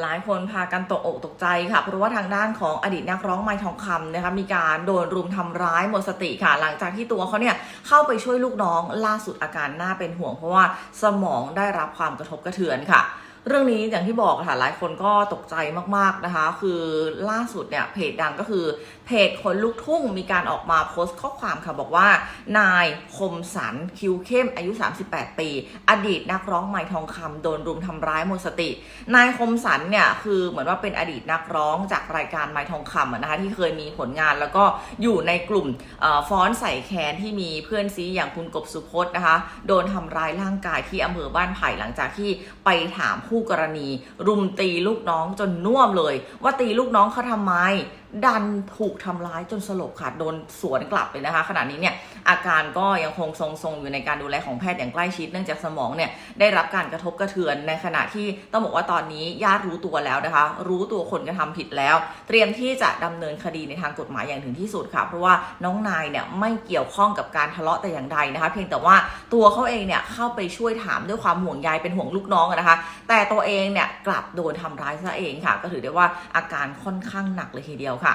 หลายคนพากันตกอกตกใจค่ะ เพราะว่าทางด้านของอดีตนักร้องไม้ทองคำนะคะมีการโดนรุมทำร้ายหมดสติค่ะ หลังจากที่ตัวเขาเนี่ยเข้าไปช่วยลูกน้องล่าสุดอาการน่าเป็นห่วง เพราะว่าสมองได้รับความกระทบกระเทือนค่ะ เรื่องนี้อย่างที่บอกค่ะหลายคนก็ตกใจมากๆนะคะ คือล่าสุดเนี่ยเพจดังก็คือเพจคนลูกทุ่งมีการออกมาโพสต์ข้อความค่ะบอกว่า นายคมสันคิวเข้มอายุ 38 ปี อดีตนักร้องไม้ทองคำโดนรุมทำร้ายหมดสติ นายคมสันเนี่ยคือเหมือนว่าเป็นอดีตนักร้องจากรายการไม้ทองคำนะคะที่เคยมีผลงานแล้วก็อยู่ในกลุ่มฟ้อนใส่แคนที่มีเพื่อนซีอย่างคุณกบสุพจน์นะคะ โดนทำร้ายร่างกายที่อำเภอบ้านไผ่หลังจากที่ไปถามคู่กรณี รุมตีลูกน้องจนน่วมเลย ว่าตีลูกน้องเขาทำไม ดันถูกทำร้ายจนสลบค่ะโดนสวนกลับไปนะคะ ขณะนี้เนี่ย อาการก็ยังคงทรงๆอยู่ในการดูแลของแพทย์อย่างใกล้ชิด เนื่องจากสมองเนี่ยได้รับการกระทบกระเทือนในขณะที่ต้องบอกว่าตอนนี้ญาติรู้ตัวแล้วนะคะ รู้ตัวคนกระทำผิดแล้ว เตรียมที่จะดำเนินคดีในทางกฎหมายอย่างถึงที่สุดค่ะ เพราะว่าน้องนายเนี่ยไม่เกี่ยวข้องกับการทะเลาะแต่อย่างใดนะคะ เพียงแต่ว่าตัวเขาเองเนี่ยเข้าไปช่วยถามด้วยความห่วงใยเป็นห่วงลูกน้องนะคะ แต่ตัวเองเนี่ยกลับโดนทำร้ายซะเองค่ะ ก็ถือได้ว่าอาการค่อนข้างหนักเลยทีเดียวค่ะ